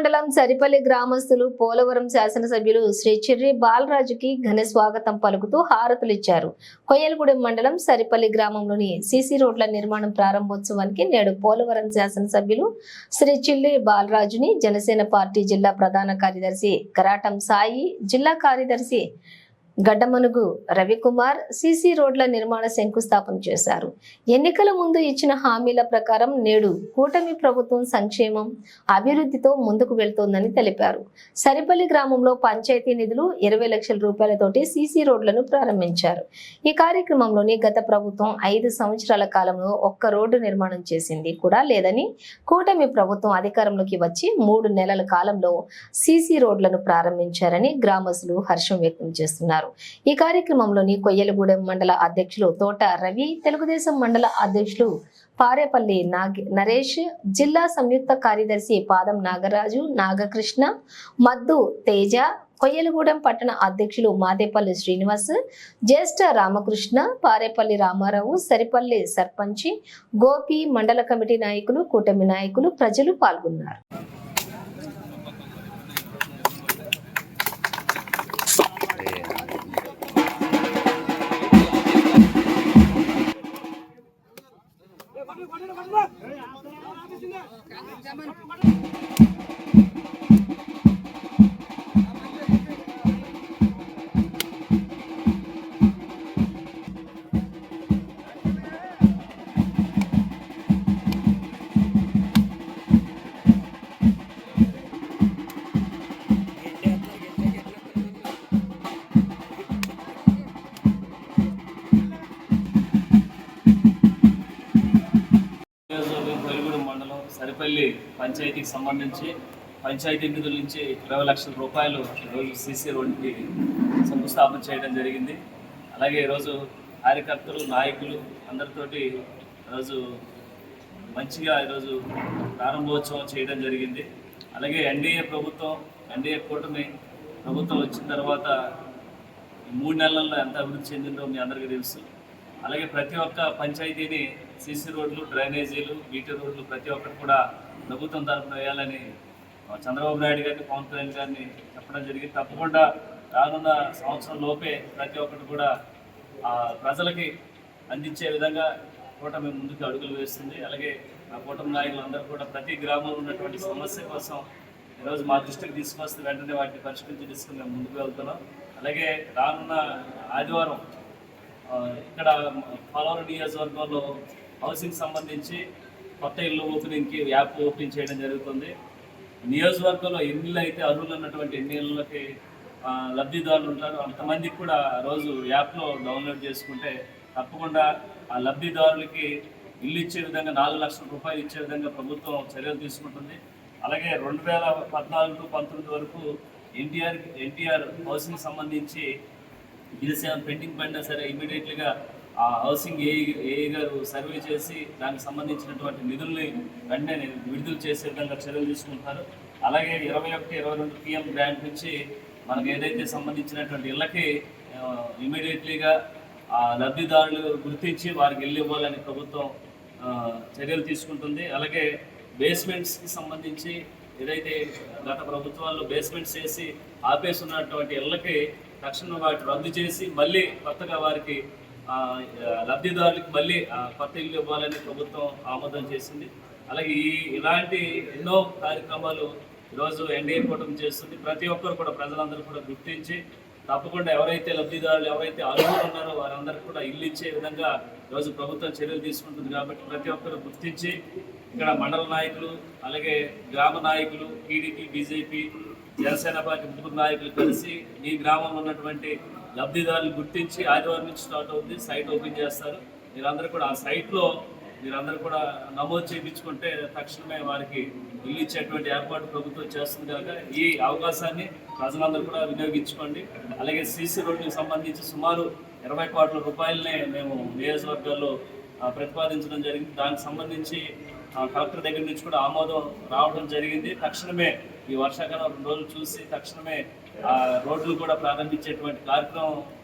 మండలం సరిపల్లి గ్రామస్తులు పోలవరం శాసనసభ్యులు శ్రీ చిర్రి బాలరాజుకి ఘన స్వాగతం పలుకుతూ హారతులిచ్చారు. కొయ్యలగూడెం మండలం సరిపల్లి గ్రామంలోని సీసీ రోడ్ల నిర్మాణం ప్రారంభోత్సవానికి నేడు పోలవరం శాసనసభ్యులు శ్రీ చిల్లి బాలరాజుని జనసేన పార్టీ జిల్లా ప్రధాన కార్యదర్శి కరాటం సాయి జిల్లా కార్యదర్శి గడ్డమనుగు రవికుమార్ సీసీ రోడ్ల నిర్మాణ శంకుస్థాపన చేశారు. ఎన్నికల ముందు ఇచ్చిన హామీల ప్రకారం నేడు కూటమి ప్రభుత్వం సంక్షేమం అభివృద్ధితో ముందుకు వెళ్తోందని తెలిపారు. సరిపల్లి గ్రామంలో పంచాయతీ నిధులు ఇరవై లక్షల రూపాయలతోటి సీసీ రోడ్లను ప్రారంభించారు. ఈ కార్యక్రమంలోని గత ప్రభుత్వం ఐదు సంవత్సరాల కాలంలో ఒక్క రోడ్డు నిర్మాణం చేసింది కూడా లేదని కూటమి ప్రభుత్వం అధికారంలోకి వచ్చి మూడు నెలల కాలంలో సీసీ రోడ్లను ప్రారంభించారని గ్రామస్తులు హర్షం వ్యక్తం చేస్తున్నారు. ఈ కార్యక్రమంలోని కొయ్యలగూడెం మండల అధ్యక్షులు తోట రవి తెలుగుదేశం మండల అధ్యక్షులు పారేపల్లి నాగ్ నరేష్ జిల్లా సంయుక్త కార్యదర్శి పాదం నాగరాజు నాగకృష్ణ మద్దు తేజ కొయ్యలగూడెం పట్టణ అధ్యక్షులు మాదేపల్లి శ్రీనివాస్ జ్యేష్ఠ రామకృష్ణ పారేపల్లి రామారావు సరిపల్లి సర్పంచి గోపి మండల కమిటీ నాయకులు కూటమి నాయకులు ప్రజలు పాల్గొన్నారు. నియోజకవర్గం సరిపల్లి పంచాయతీకి సంబంధించి పంచాయతీ నిధుల నుంచి ఇరవై లక్షల రూపాయలు ఈరోజు సీసీ రోడ్డుకి శంకుస్థాపన చేయడం జరిగింది. అలాగే ఈరోజు కార్యకర్తలు నాయకులు అందరితోటి ఈరోజు మంచిగా ఈరోజు ప్రారంభోత్సవం చేయడం జరిగింది. అలాగే ఎన్డీఏ ప్రభుత్వం ఎన్డీఏ కూటమి ప్రభుత్వం వచ్చిన తర్వాత మూడు నెలల్లో ఎంత అభివృద్ధి చెందిందో మీ అందరికీ తెలుసు. అలాగే ప్రతి ఒక్క పంచాయతీని సీసీ రోడ్లు డ్రైనేజీలు బీటీ రోడ్లు ప్రతి ఒక్కటి కూడా ప్రభుత్వం తరఫున వేయాలని చంద్రబాబు నాయుడు గారిని పవన్ కళ్యాణ్ గారిని చెప్పడం జరిగింది. తప్పకుండా రానున్న సంవత్సరం లోపే ప్రతి ఒక్కటి కూడా ప్రజలకి అందించే విధంగా కూటమి ముందుకు అడుగులు వేస్తుంది. అలాగే ఆ కూటమి నాయకులందరూ కూడా ప్రతి గ్రామంలో ఉన్నటువంటి సమస్య కోసం ఈరోజు మా దృష్టికి తీసుకొస్తే వెంటనే వాటిని పరిష్కరించి తీసుకుని మేము ముందుకు వెళ్తున్నాం. అలాగే రానున్న ఆదివారం ఇక్కడ పోలవరం నియోజకవర్గంలో హౌసింగ్ సంబంధించి కొత్త ఇల్లు ఓపెనింగ్కి యాప్ ఓపెనింగ్ చేయడం జరుగుతుంది. నియోజకవర్గంలో ఎన్ని అయితే అర్హులు ఉన్నటువంటి ఎన్ని ఇళ్ళకి లబ్ధిదారులు ఉంటారు అంతమందికి కూడా రోజు యాప్లో డౌన్లోడ్ చేసుకుంటే తప్పకుండా ఆ లబ్ధిదారులకి ఇల్లు ఇచ్చే విధంగా నాలుగు లక్షల రూపాయలు ఇచ్చే విధంగా ప్రభుత్వం చర్యలు తీసుకుంటుంది. అలాగే రెండు వేల పద్నాలుగు పంతొమ్మిది వరకు ఎన్టీఆర్ ఎన్టీఆర్ హౌసింగ్ సంబంధించి బిల్స్ ఏమైనా పెండింగ్ పడినా సరే ఇమీడియట్లీగా ఆ హౌసింగ్ ఏ ఏ గారు సర్వే చేసి దానికి సంబంధించినటువంటి నిధుల్ని వెంటనే విడుదల చేసే విధంగా చర్యలు తీసుకుంటారు అలాగే ఇరవై ఒకటి ఇరవై రెండు పిఎం గ్రాంట్ నుంచి మనకు ఏదైతే సంబంధించినటువంటి ఇళ్ళకి ఇమీడియట్లీగా ఆ లబ్ధిదారులు గుర్తించి వారికి ఇల్లు ఇవ్వాలని ప్రభుత్వం చర్యలు తీసుకుంటుంది. అలాగే బేస్మెంట్స్కి సంబంధించి ఏదైతే గత ప్రభుత్వాల్లో బేస్మెంట్స్ చేసి ఆపేసి ఉన్నటువంటి ఇళ్ళకి తక్షణం వాటి రద్దు చేసి మళ్ళీ కొత్తగా వారికి లబ్ధిదారులకు మళ్ళీ కొత్త ఇల్లు ఇవ్వాలని ప్రభుత్వం ఆమోదం చేసింది. అలాగే ఈ ఇలాంటి ఎన్నో కార్యక్రమాలు ఈరోజు ఎన్డీఏ కూటమి చేస్తుంది. ప్రతి ఒక్కరు కూడా ప్రజలందరూ కూడా గుర్తించి తప్పకుండా ఎవరైతే లబ్ధిదారులు ఎవరైతే అర్హులు ఉన్నారో వారందరికీ కూడా ఇల్లు ఇచ్చే విధంగా ఈరోజు ప్రభుత్వం చర్యలు తీసుకుంటుంది కాబట్టి ప్రతి ఒక్కరు గుర్తించి ఇక్కడ మండల నాయకులు అలాగే గ్రామ నాయకులు టీడీపీ బీజేపీ జనసేన పార్టీ ముగ్గురు నాయకులు కలిసి ఈ గ్రామంలో ఉన్నటువంటి లబ్ధిదారులు గుర్తించి ఆదివారం నుంచి స్టార్ట్ అవుతుంది సైట్ ఓపెన్ చేస్తారు. మీరందరూ కూడా ఆ సైట్లో మీరందరూ కూడా నమోదు చేయించుకుంటే తక్షణమే వారికి ఇల్లు ఇచ్చేటువంటి ఏర్పాటు ప్రభుత్వం చేస్తుంది కనుక ఈ అవకాశాన్ని ప్రజలందరూ కూడా వినియోగించుకోండి. అలాగే సీసీ రోడ్డుకి సంబంధించి సుమారు ఇరవై కోట్ల రూపాయలనే మేము నియోజకవర్గాల్లో ప్రతిపాదించడం జరిగింది. దానికి సంబంధించి ఆ, కలెక్టర్ దగ్గర నుంచి కూడా ఆమోదం రావడం జరిగింది. తక్షణమే ఈ వర్షాకాలం రెండు రోజులు చూసి తక్షణమే ఆ రోడ్లు కూడా ప్రారంభించేటువంటి కార్యక్రమం